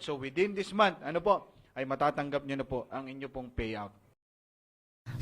So within this month, ano po, ay matatanggap nyo na po ang inyo pong payout.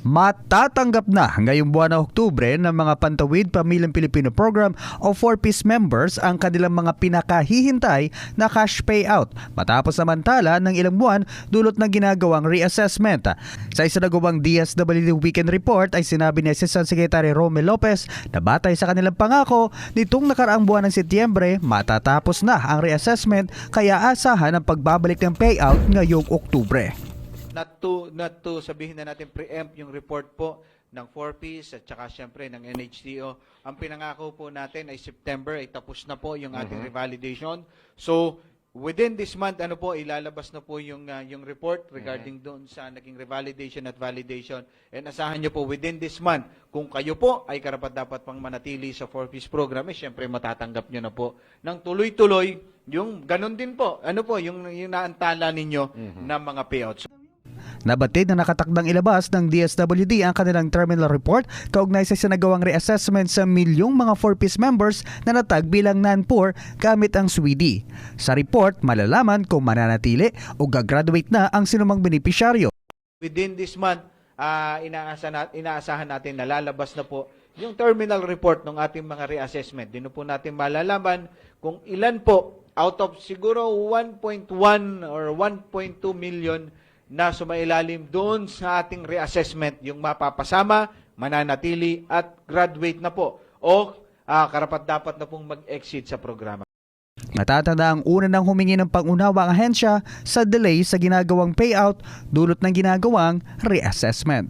Matatanggap na ngayong buwan ng Oktubre ng mga Pantawid Pamilyang Pilipino Program o 4-piece members ang kanilang mga pinakahihintay na cash payout matapos samantala ng ilang buwan dulot ng ginagawang reassessment. Sa isinagawang DSWD Weekend Report ay sinabi ni Assistant Secretary Romel Lopez na batay sa kanilang pangako nitong nakaraang buwan ng Setyembre matatapos na ang reassessment kaya asahan ang pagbabalik ng payout ngayong Oktubre. Not to, not to sabihin na natin preempt yung report po ng 4Ps at saka syempre ng NHTO. Ang pinangako po natin ay September ay tapos na po yung ating revalidation. So within this month ano po ilalabas na po yung ah, yung report regarding doon sa naging revalidation at validation. And asahan niyo po within this month kung kayo po ay karapat dapat pang manatili sa 4Ps program, eh syempre matatanggap niyo na po ng tuloy-tuloy yung ganun din po. Ano po yung yung naantala ninyo ng mga payouts. Nabatid na nakatakdang ilabas ng DSWD ang kanilang terminal report kaugnay sa sinagawang reassessment sa milyong mga 4-piece members na natag bilang non-poor gamit ang SWIDI. Sa report, malalaman kung mananatili o gagraduate na ang sinumang benepisyaryo. within this month, ah, inaasa na, inaasahan natin na lalabas na po yung terminal report ng ating mga reassessment. Dino po natin malalaman kung ilan po out of siguro 1.1 or 1.2 million na sumailalim doon sa ating reassessment yung mapapasama, mananatili at graduate na po o ah, karapat dapat na pong mag-exit sa programa. Natatanda ang una nang humingi ng pangunawa ang ahensya sa delay sa ginagawang payout dulot ng ginagawang reassessment.